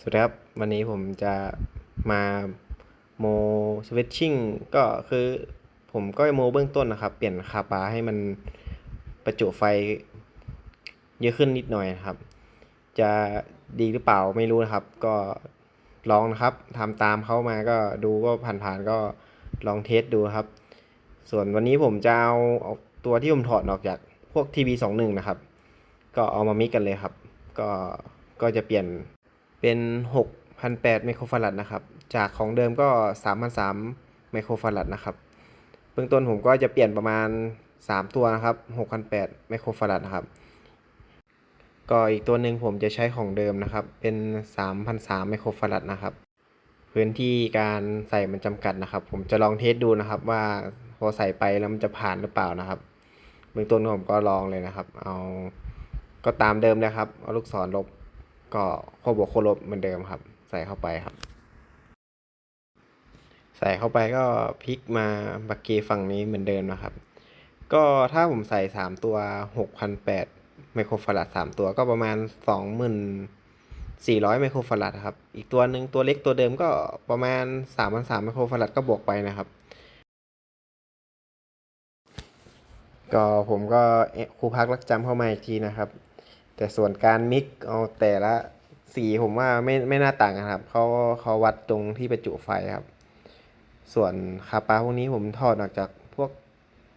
สวัสดีครับ วันนี้ผมจะมาโมสวิตชิ่งก็คือผมก็โมเบื้องต้นนะครับ เปลี่ยนคาปาให้มันประจุไฟเยอะขึ้นนิดหน่อยนะครับ จะดีหรือเปล่าไม่รู้นะครับ ก็ลองนะครับทำตามเขามาก็ดูก็ผ่านๆก็ลองเทสดูครับ ส่วนวันนี้ผมจะเอาเอาตัวที่ผมถอดออกจากพวกทีวีสองหนึ่งนะครับ ก็เอามามิกกันเลยครับ ก็ก็จะเปลี่ยน เป็น6,008ไมโครฟารัดนะครับ จากของเดิมก็3,003ไมโครฟารัดนะครับ เบื้องต้นผมก็จะเปลี่ยนประมาณ 3 ตัวนะครับ6,008ไมโครฟารัดนะครับ ก็อีกตัวหนึ่งผมจะใช้ของเดิมนะครับ เป็น3,003ไมโครฟารัดนะครับ พื้นที่การใส่มันจำกัดนะครับ ผมจะลองเทสดูนะครับว่าพอใส่ไปแล้วมันจะผ่านหรือเปล่านะครับเบื้องต้นผมก็ลองเลยนะครับ เอาก็ตามเดิมนะครับ เอาลูกศรลบ ก็โคบวกโคลบเหมือนเดิมครับ ใส่เข้าไปครับ ใส่เข้าไปก็พลิกมาบักเกฝั่งนี้เหมือนเดิมนะครับ ก็ถ้าผมใส่สามตัวหกพันแปดไมโครฟารัดสามตัวก็ประมาณสองหมื่นสี่ร้อยไมโครฟารัดครับ อีกตัวหนึ่งตัวเล็กตัวเดิมก็ประมาณสามพันสามไมโครฟารัดก็บวกไปนะครับก็ผมก็ครูพักรักจำเข้ามาอีกทีนะครับ แต่ส่วนการมิกเอาแต่ละสีผมว่าไม่ไม่น่าต่างกันครับเขาเขาวัดตรงที่ประจุไฟครับ ส่วนคาปาพวกนี้ผมถอดออกจากพวก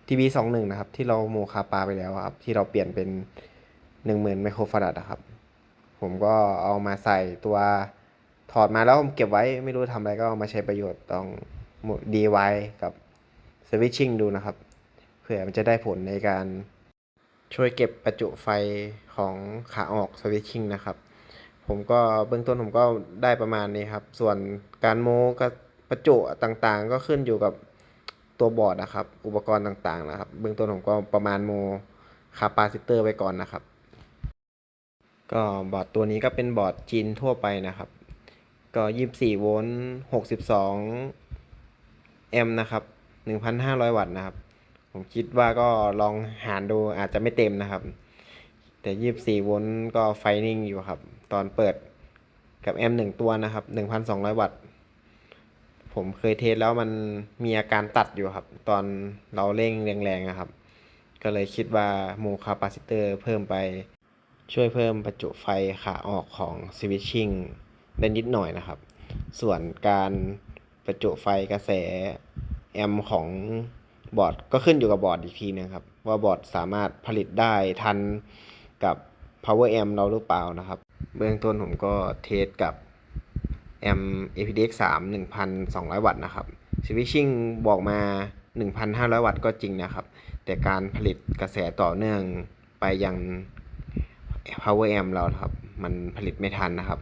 ทีวีสองหนึ่งนะครับ ที่เราโมคาปาไปแล้วครับ ที่เราเปลี่ยนเป็นหนึ่งหมื่นไมโครฟารัดนะครับ ผมก็เอามาใส่ตัวถอดมาแล้วผมเก็บไว้ไม่รู้ทำอะไรก็เอามาใช้ประโยชน์ต้องดีไว้กับสวิตชิ่งดูนะครับ เผื่อมันจะได้ผลในการช่วยเก็บประจุไฟของขาออกสวิตชิ่งนะครับ ผมก็เบื้องต้นผมก็ได้ประมาณนี้ครับ ส่วนการโมกับประจุต่างๆ ก็ขึ้นอยู่กับตัวบอร์ดนะครับ อุปกรณ์ต่างๆนะครับ เบื้องต้นผมก็ประมาณโมคาปาซิเตอร์ไว้ก่อนนะครับ ก็บอร์ดตัวนี้ก็เป็นบอร์ดจีนทั่วไปนะครับ ก็24โวลต์62แอมป์นะครับ1,500วัตต์นะครับ ผมคิดว่าก็ลองหารดูอาจจะไม่เต็มนะครับ แต่ยี่สี่โวลต์ก็ไฟนิ่งอยู่ครับ ตอนเปิดกับแอมหนึ่งตัวนะครับหนึ่งพันสองร้อยวัตต์ ผมเคยเทสแล้วมันมีอาการตัดอยู่ครับ ตอนเราเร่งแรงๆอะครับ ก็เลยคิดว่าโมคาปาซิเตอร์เพิ่มไปช่วยเพิ่มประจุไฟขาออกของสวิตชิ่งได้นิดหน่อยนะครับ ส่วนการประจุไฟกระแสแอมป์ของบอร์ดก็ขึ้นอยู่กับบอร์ดอีกทีนึงครับ ว่าบอร์ดสามารถผลิตได้ทัน กับ power amp เราหรือเปล่านะครับ เบื้องต้นผมก็เทสกับแอม APDX 3 1,200 วัตต์นะครับ switching บอกมา 1,500 วัตต์ก็จริงนะครับ แต่การผลิตกระแสต่อเนื่องไปยัง power amp เราครับ มันผลิตไม่ทันนะครับ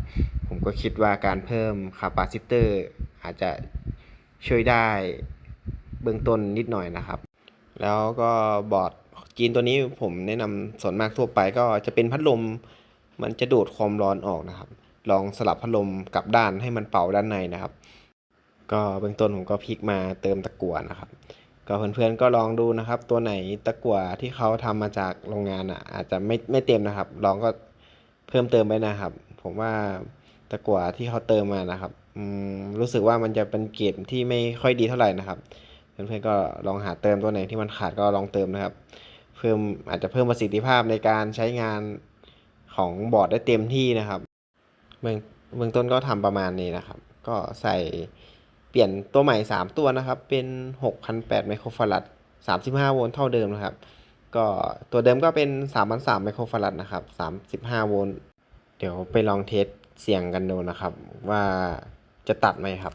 ผมก็คิดว่าการเพิ่มคาปาซิเตอร์อาจจะช่วยได้เบื้องต้นนิดหน่อยนะครับ แล้วก็บอร์ด จีนตัวนี้ผมแนะนำส่วนมากทั่วไปก็จะเป็นพัดลม มันจะดูดความร้อนออกนะครับ ลองสลับพัดลมกลับด้านให้มันเป่าด้านในนะครับ ก็เบื้องต้นผมก็พลิกมาเติมตะกั่วนะครับ ก็เพื่อนๆก็ลองดูนะครับ ตัวไหนตะกั่วที่เขาทำมาจากโรงงานอะ อาจจะไม่ไม่เต็มนะครับ ลองก็เพิ่มเติมไปนะครับ ผมว่าตะกั่วที่เขาเติมมานะครับรู้สึกว่ามันจะเป็นเกรดที่ไม่ค่อยดีเท่าไหร่นะครับ เพื่อนๆก็ลองหาเติมตัวไหนที่มันขาดก็ลองเติมนะครับ เพิ่มอาจจะเพิ่มประสิทธิภาพในการใช้งานของบอร์ดได้เต็มที่นะครับเบื้องเบื้องต้นก็ทำประมาณนี้นะครับ ก็ใส่เปลี่ยนตัวใหม่ 3 ตัวนะครับ เป็น 6,008 ไมโครฟารัด 35 โวลต์เท่าเดิมนะครับ ก็ตัวเดิมก็เป็น3,300ไมโครฟารัดนะครับ 35 โวลต์เดี๋ยวไปลองเทสเสียงกันดูนะครับ ว่าจะตัดไหมครับ